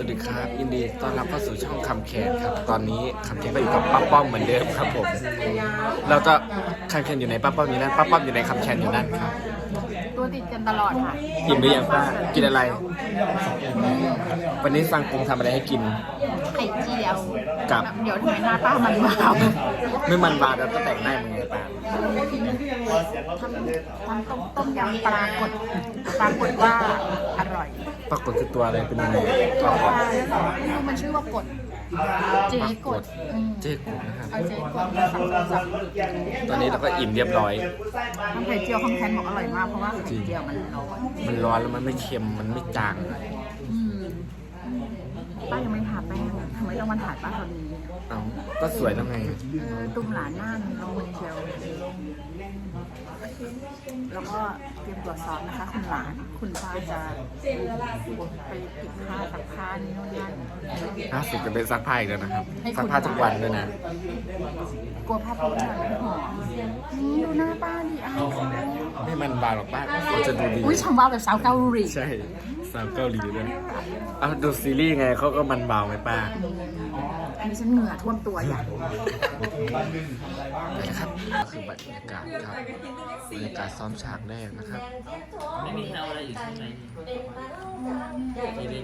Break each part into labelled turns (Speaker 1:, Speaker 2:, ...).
Speaker 1: สวัสดีครับยินดีต้อนรับเข้าสู่ช่องคำแคนครับ ตอนนี้คำแคนก็อยู่กับป้าป้อมเหมือนเดิมครับผม เราจะคำแคนอยู่ในป้าป้อมอยู่นั่นป้าป้อมอยู่ในคำแคนอยู่นั่นครับ
Speaker 2: ตัวติดกันตลอดค่ะ
Speaker 1: อิ่มหรือยังป้ากินอะไร วันนี้สั่งกงทำอะไรให้กิน
Speaker 2: ไข่เจียว
Speaker 1: กับ
Speaker 2: เดี๋ยวทำไมหน้าป้ามันวาว
Speaker 1: ไม่มันบาดแล้วก็แต่งหน้ามึงไงป้า
Speaker 2: ทำทำต้มต้มยำปลากดปรากฏว่าอร่อย
Speaker 1: ปรากฏคือตัวอะไรเป็นยังไง
Speaker 2: ไม่รู้มันชื่อว่ากด เจ๊กดอืม
Speaker 1: เจ๊กุนะครับ
Speaker 2: เอาเจ๊กดมาสั่งสั่ง
Speaker 1: ตอนนี้เราก็อิ่มเรียบร้อย
Speaker 2: ทำไข่เจียวของแทนบอกอร่อยมากเพราะว่าไข่เจียวมันร้อน
Speaker 1: มันร้อนแล้วมันไม่เค็ม มันไม่จาง
Speaker 2: อืมป้ายังไม่ทาแป้งทำไมต้องมาถ่ายป้าตอนนี้
Speaker 1: เอ้า ก็สวยแล้วไง
Speaker 2: เออตุ้มหลานหน้ามันลงเชียวแล้วก็เตรียมตรวจสอบนะคะ คุณหลาน คุณป้าจะไปเก็บผ้าซักผ้านี่นู่นนั่น
Speaker 1: ล่าสุดจะเป็นซักผ้าอีกแล้วนะครับซักผ้าทุกวันด้วยนะ
Speaker 2: กลัวผ้าปูหน่อยไม่หอมนี่ดูหน้าป้าดิอ้าว
Speaker 1: ไม่มันบาดหรอกป้าเขาจะดูดี
Speaker 2: อุ้ยช่างว่าแบบสาวเกาหลี
Speaker 1: ใช่สาวเกาหลีด้วยเอาดูซีรีส์ไงเขาก็มันเบาไหมป้า
Speaker 2: อันนี้ฉันเหงื่อท่วมตัวอย่าง
Speaker 1: นะครับก็คือบรรยากาศครับบรรยากาศซ้อมฉากแรกนะครับ
Speaker 3: ไม่มีใครเอาอะไรอีกใช่ไหมทีนี้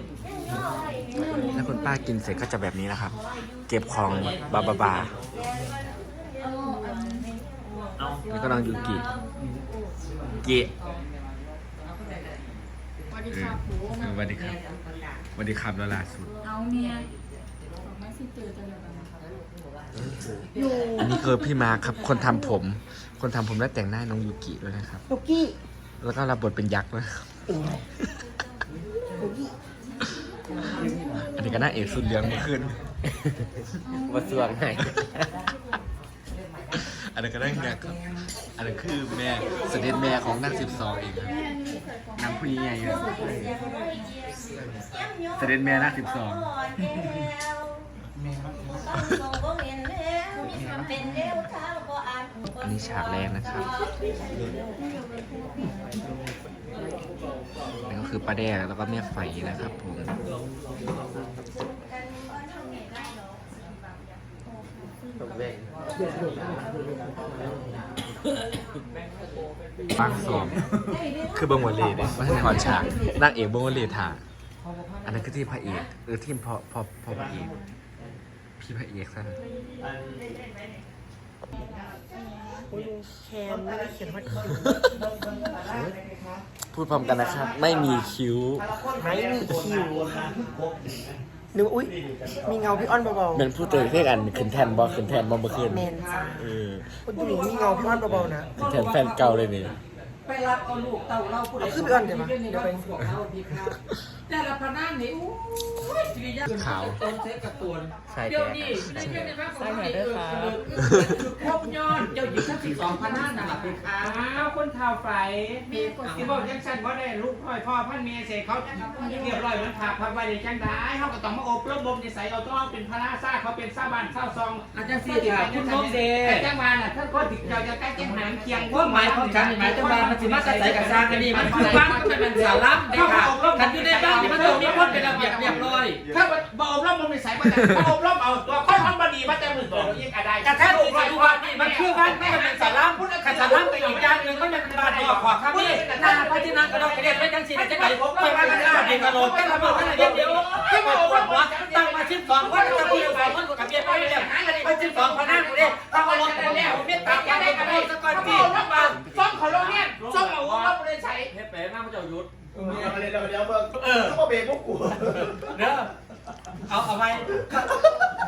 Speaker 1: แล้วคุณป้ากินเสร็จก็จะแบบนี้นะครับ เก็บของบาบาบา
Speaker 3: เอา
Speaker 1: แล้วก็น้องยูกิกิสวัสดีครับสวัสดีครับสวัสดีครับแล้วล่าสุด
Speaker 2: เอาเนี่ย
Speaker 1: อันนี้คือพี่มาร์คครับ คนทำผม คนทำผมและแต่งหน้าน้องยูกิด้วยนะครับ
Speaker 2: ลูกกี้
Speaker 1: แล้วก็รับบทเป็นยักษ์ด้วยครับอันนี้ก็น่าเอกสุดเลี้ยงเมื่อคืน
Speaker 3: มาสวงให้
Speaker 1: อันนั้นก็ได้ยักษ์ครับ อันนั้นคือแม่เสด็จแม่ของนางสิบสองเองครับนางผู้ใหญ่เลยเสด็จแม่นางสิบสองอัน นี้ฉากแรกนะครับนี่ก็คือป้าแดงแล้วก็แม่ไฟนะครับผมปังสองคือเบังวันเลเนี่ยไม่ใช่ถอนฉากนางเอกเบังวันเลถ่าอันนั้นคือที่พระเอกหรือที่พอพอพอพระเอก พี่พระเอกซะ
Speaker 4: แคนไม่ได้เขียนว่าคิว
Speaker 1: พูดพร้อมกันนะครับ ไม่มีคิ้ว
Speaker 4: ไม่มีคิวค่ะนึกว่าอุ้ยมีเงาพี่อ้อนเบา
Speaker 1: เป็นผู้เตยเรียกอันขึ้นแทนบอขึ้นแทนบอเมื่อคืน
Speaker 4: ๆแมนจ้า
Speaker 1: เออ
Speaker 4: คุณดูมีเงาพี่อ้อนเบาๆนะ
Speaker 1: ขึ้นแทนแฟนเก่าเลยนี่
Speaker 4: เอาขึ้นพี่อ้อนเดี๋ยวมาเดี๋ยวไป
Speaker 5: แต่ละพนันนี่อู้ยจริยา
Speaker 1: ขาว
Speaker 5: ต้นเทปการ์ตูน
Speaker 3: ใช่
Speaker 5: เดี๋ยว
Speaker 3: แก
Speaker 5: นี้ในเรื่องในภาคของไทยเออคือครบยอดเจ้าหญิงทั้งสิบสองพนันน่ะล่ะเป็นข้าวคนเท่าไฟที่บอกยังสั่นว่าได้ลูกพ่อยพ่อพันเมียเสร็จเขาเรียบร้อยเหมือนผักพักไว้ในจังได้เขาก็ต้องมาอบรมบ่มนิสัยเอาต้องเป็นพระราชาเขาเป็นซาบันเศร้าซอง อาจารย์สี่ค่ะคุณน้องเดจังหวะน่ะท่านก็ถึงเราจะใกล้แจ้งหางเคียง
Speaker 6: ความหมายของฉันหมายถึงว่ามันสิมาใส่กับสร้างกันนี่มันคือบ้านมันเป็นสาระเด็กค่ะคันอยู่ในบ้านนี่มันต้องมีคนเป็นระเบียบเรียบร้อย
Speaker 5: ถ้าบ่อบรมบ่มนิสัยมาแต่บ่อบรมเอาตัวคนทำบดีมาแต่มือตัวยิ่งอะไร
Speaker 6: กระแทกดูว่าดูว่านี่มันคือบ้านมันเป็นสาระพุทธคันสาระไปอีกอย่างหนึ่งมันเป็นบ้านนอกขวาข้างนี่หน้าพระที่นั่งกระดกกระเด็นไม่จังสิจะไหนไปว่ากันได้เด็กกระโหลกกันระเบิดกันเดียวเดียวให้มาปวดหัวตั้งมาชิมสองวันกับพี่สองคนกับเบียร์ไปเลยไปชิมสองพนักกูเด้ถ้าเอารถกันแล้วเม็ดตากันได้กันได้สักก่อนพี่
Speaker 5: ใช้
Speaker 6: เฮ็ดไปมากพระเจ้ายุทธ
Speaker 7: เดี๋ยวเดี๋ยวเดี๋ยวเออเขาบอกเบรกพวกกู
Speaker 6: เด้อเอาเอาไว้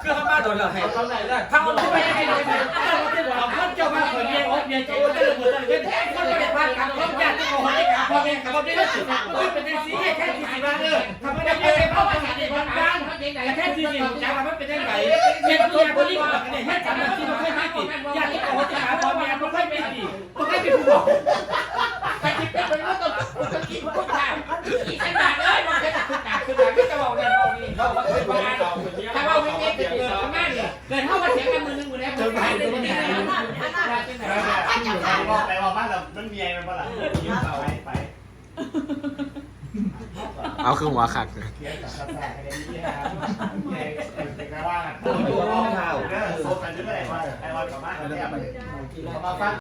Speaker 6: คือข้ามาโดนเหรอให้
Speaker 5: เขาไหนล่ะ
Speaker 6: ถ้าเอาไปให้เลยเอาคนเจ้ามาคนเมียอกเมียเจ้าจะระเบิดอะไรเป็นแท้คนเป็นพันกันล้มยันที่โมโหที่ขาพ่อแม่กับพ่อแม่ได้สุดมันเป็นสีแค่ที่สีมาเด้อทำไม่ได้ไม่เข้าไปหาเด็กบ้านบ้านแค่ที่สีจังมันเป็นยังไงเป็นตัวคนที่บอกเนี่ยให้ทำที่มันค่อยไม่ติดญาติโมโหที่ขาพ่อแม่มันค่อยไม่ติดมันค่อยเป็นผู้บอก
Speaker 5: ใครที่เป็น องต้องกินพวกข้าวอีกขนาดเลยมันจะขึ้นหนักขึ้นหนักก็จะบอกเนี่ยบอกนี่เขาเป็นบ้าถ้าเราไม่เก็บเกิดข้างหน้าเนี่ยเกิดเท่ากับเสียกันมือนึงมือแล้วมือไปเลยเนี่ย
Speaker 7: ไปบอกบ้านเรามันมีไอ้มันปะล่ะยิ้มเอาไปไป
Speaker 1: เอาคือหัวขัก
Speaker 7: เขียนกับภาษาให้ได้
Speaker 6: เป็นการว่ากันโซ่กันด้วยไอ้วันไอ้วันกับบ้านเนี่ยมาฟัง